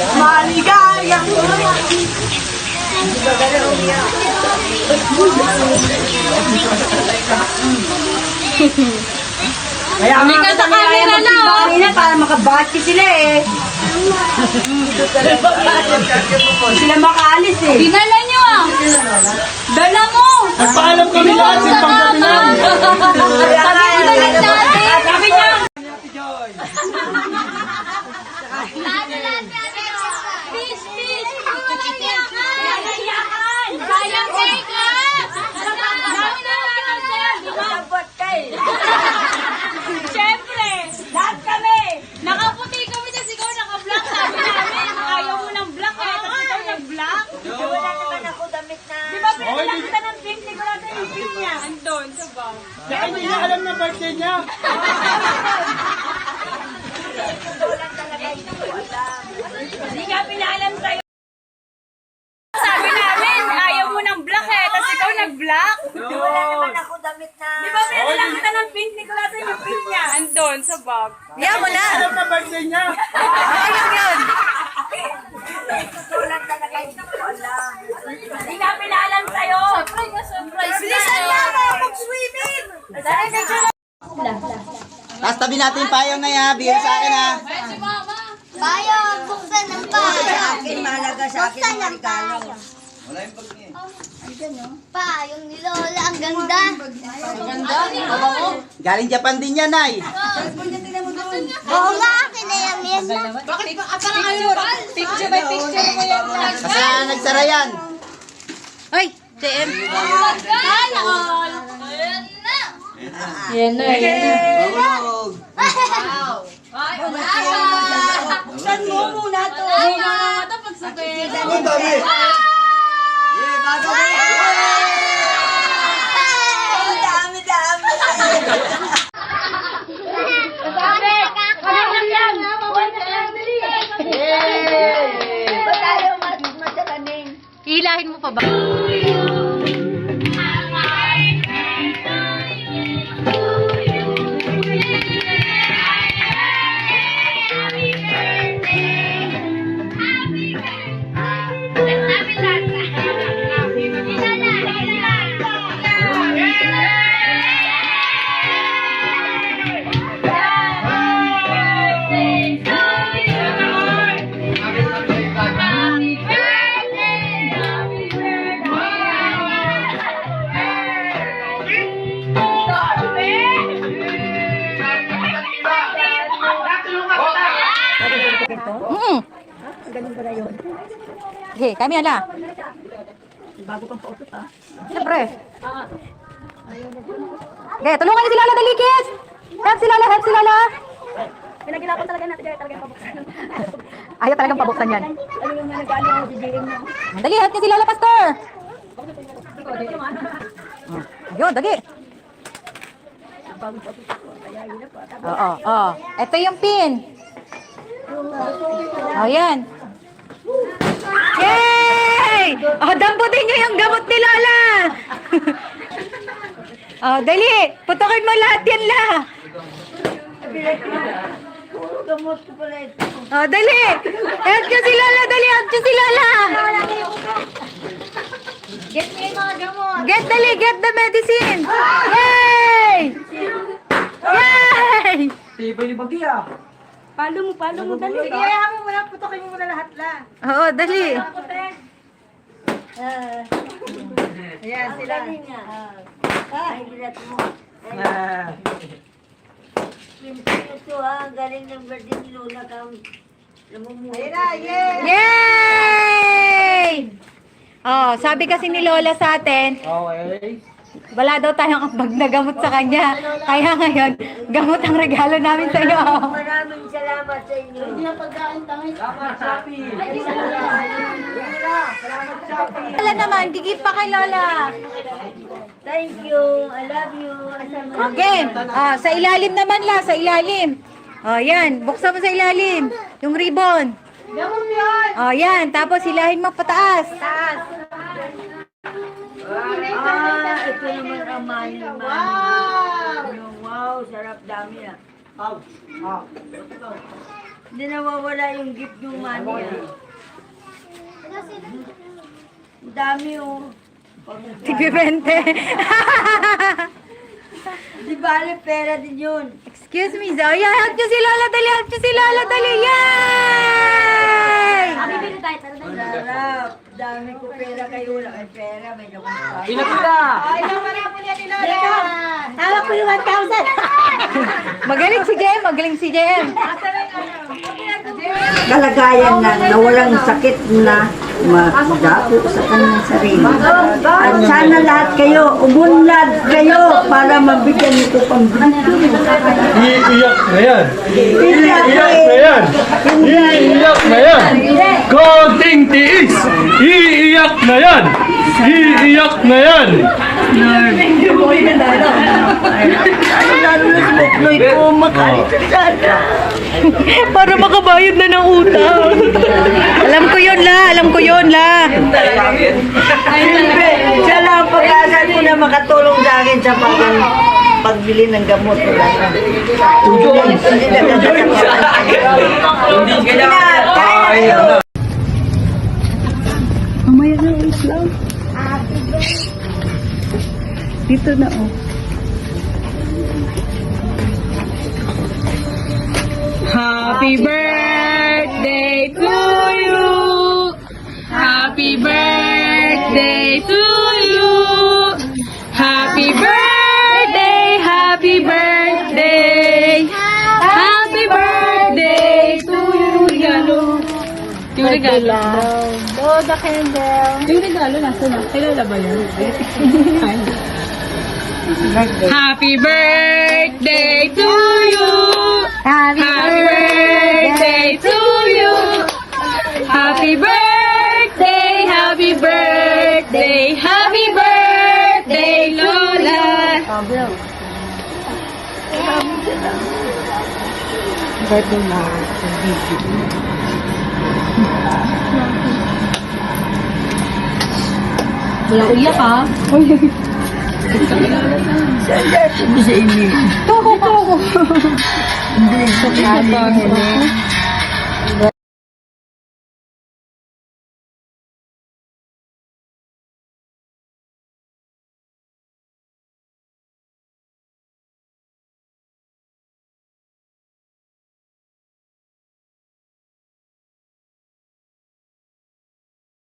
Maligaya! Kaya nga Halika sa camera na, oh. para makabati sila eh. sila makaalis eh. Dinala niyo ah! Dala mo! Nagpaalam kami lahat sa panggabilan. Kaya nga Sabi ko lang dati. Sabi niya. Fish, fish! Iyakan! Sayang teka! Dami na natin sir, di ba? Siyempre, lahat kami. Nakaputi kami kasi ikaw naka-black. Sabi namin, ayaw mo ng black eh. Tapos ikaw nag-black. Wala naman ako damit na. Di ba pinaglang kita ng pink? Hindi ko natin yung pink niya. Andun, sa hindi niya alam na birthday niya. Hindi nga pinaalam sa'yo. Sabi namin, ayaw mo ng black eh. Tapos ikaw nag-black. Wala naman ako damit na. Di ba pinaglang kita ng pink? Hindi ko natin yung pink niya. Andun, sa bag. Yan mo na. Alam na birthday niya. Ayun yun. Hindi nga pinaalam sa'yo. Surprise na surprise. Bilisan niya na mag-swimming. Dahil picture Tapos tabi natin yung payong na yan. Bigyan sa akin ha. Bayo, buksan ng bayo. Sa akin, mahalaga sa akin Buksan mga ng regalo. bayo. Pa, yung ni Lola, ang ganda. Galing Japan din yan, Nay. Oo nga, akin na yung yan na. Picture by picture mo yan. Kasi nagsara yan. Ay, TM. Sana all. Ayan na. Yan na, yan na. Tulog. Ay, wala. Buksan mo muna to. Ay, na ito pagsabay. Ang dami. Yeah, bago Ang dami, dami. Mm. Okay, kami ala. Bago pang pautot ah. Siyempre. Okay, tulungan niyo si Lala Dalikis. Help si Lala, help si Lala. Pinaginapan talaga natin kaya talaga pabuksan. Ayaw talagang pabuksan yan. Ano yung ako si JM mo? Dali, help niyo si Lala Pastor. Yun, dali. Oo, oo. Ito yung pin. Oh, yan. Yay! Oh, damputin niyo yung gamot ni Lola. oh, dali. Putukin mo lahat yan, la. Gamot ko pala ito. Oh, dali. Help niyo si Lola, dali. Help niyo si Lola. Get mo yung mga gamot. Get, dali. Get the medicine. Yay! Yay! Tibay ni Bagi ah. Palo mo, palo mo, dali. Sige, hayaan mo muna. Putokin mo muna lahat la. Oo, dali. Ayan sila. Ay, bilat mo. Ah. Ito ha, galing ng birthday ni Lola kang namumuhay. Ayan na, yay! Yay! Oh, sabi kasi ni Lola sa atin, Okay. Wala daw tayong ambag na gamot sa kanya. Kaya ngayon, gamot ang regalo namin sa iyo. Maraming salamat sa inyo. Salamat, Shopee. Lola naman, gigip pa kay Lola. Thank you. I love you. Asama. Okay. Ah, sa ilalim naman la, sa ilalim. Oh, yan. Buksan mo sa ilalim. Yung ribbon. Oh, yan. Tapos hilahin mo pataas. Ah, ito naman ang money man. Wow! Wow, sarap dami ah. Hindi nawawala yung gift ng money ah. Ang dami oh. Tigibente. Di bale, pera din yun. Excuse me, Zoya. Help nyo si Lola. Dali, help nyo si Lola. Dali. Yay! Sarap. Dami ko pera kayo. Wala kayong pera. May nakuha. Pinapila. Hawak ko yung 1,000. Magaling si JM. Magaling si JM. kalagayan na nawalang sakit na magdako sa kanyang sarili. At sana lahat kayo, umunlad kayo para mabigyan nito pang Iiyak na yan. Iiyak na yan. Iiyak na yan. Konting tiis. Iiyak na yan. Iiyak na yan. Lalo na Buknoy ko, makalita sana. Para makabayad na ng utang. Alam ko yun, La. Alam ko yun, La. Siya lang ang pag-asa ko na makatulong sa akin sa pag pagbili ng gamot. Wala na. Hindi na Hindi kaya. Dito na, oh. Happy birthday to you. Happy birthday to you. Happy birthday, happy birthday. Happy birthday to you. Regalo. Yung regalo. Oh, the candle. Yung regalo nasa na? Kailan ba yan? Happy birthday to you. Happy, Happy birthday to you. Happy birthday, happy birthday, happy birthday, Lola. Wala uyak ah. Toko, toko. 你不用说太